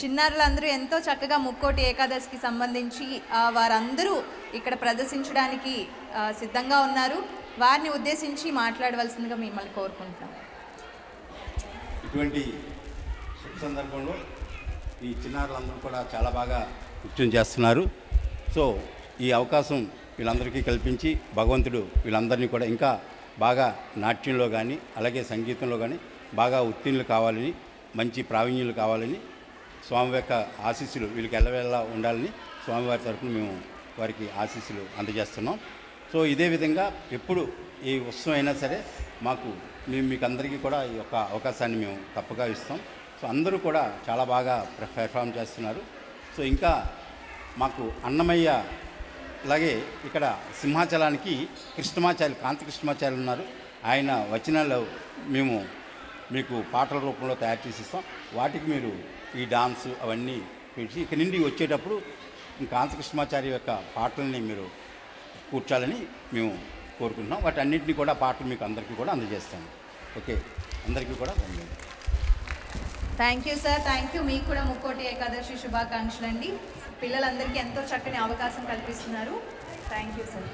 చిన్నారులందరూ ఎంతో చక్కగా ముక్కోటి ఏకాదశికి సంబంధించి వారందరూ ఇక్కడ ప్రదర్శించడానికి సిద్ధంగా ఉన్నారు. వారిని ఉద్దేశించి మాట్లాడవలసిందిగా మిమ్మల్ని కోరుకుంటున్నాం. ఇటువంటి సందర్భంలో ఈ చిన్నారులందరూ కూడా చాలా బాగా నృత్యం చేస్తున్నారు. సో ఈ అవకాశం వీళ్ళందరికీ కల్పించి భగవంతుడు వీళ్ళందరినీ కూడా ఇంకా బాగా నాట్యంలో కానీ అలాగే సంగీతంలో కానీ బాగా ఉత్తీర్ణులు కావాలని మంచి ప్రావీణ్యులు కావాలని స్వామి యొక్క ఆశీస్సులు వీళ్ళకి ఎల్లవేళ ఉండాలని స్వామివారి తరఫున మేము వారికి ఆశీస్సులు అందజేస్తున్నాం. సో ఇదే విధంగా ఎప్పుడు ఈ ఉత్సవం అయినా సరే మాకు మేము మీకు అందరికీ కూడా ఈ యొక్క అవకాశాన్ని మేము తప్పగా ఇస్తాం. సో అందరూ కూడా చాలా బాగా పె- పెర్ఫామ్ చేస్తున్నారు. సో ఇంకా మాకు అన్నమయ్య అలాగే ఇక్కడ సింహాచలానికి కృష్ణమాచార్య కాంతి కృష్ణమాచార్యులు ఉన్నారు. ఆయన వచనాలు మేము మీకు పాటల రూపంలో తయారు చేసి ఇస్తాం. వాటికి మీరు ఈ డాన్స్ అవన్నీ పెట్టి ఇక్కడి నుండి వచ్చేటప్పుడు కాంతి కృష్ణమాచార్య యొక్క పాటలని మీరు కూర్చాలని మేము కోరుకుంటున్నాం. వాటి అన్నింటినీ కూడా పాటలు మీకు అందరికీ కూడా అందజేస్తాను. ఓకే? అందరికీ కూడా ధన్యవాదాలు. Thank you sir thank you మీకు కూడా ముక్కోటి ఏకాదశి శుభాకాంక్షలు అండి పిల్లలందరికీ ఎంతో చక్కని అవకాశం కల్పిస్తున్నారు. Thank you sir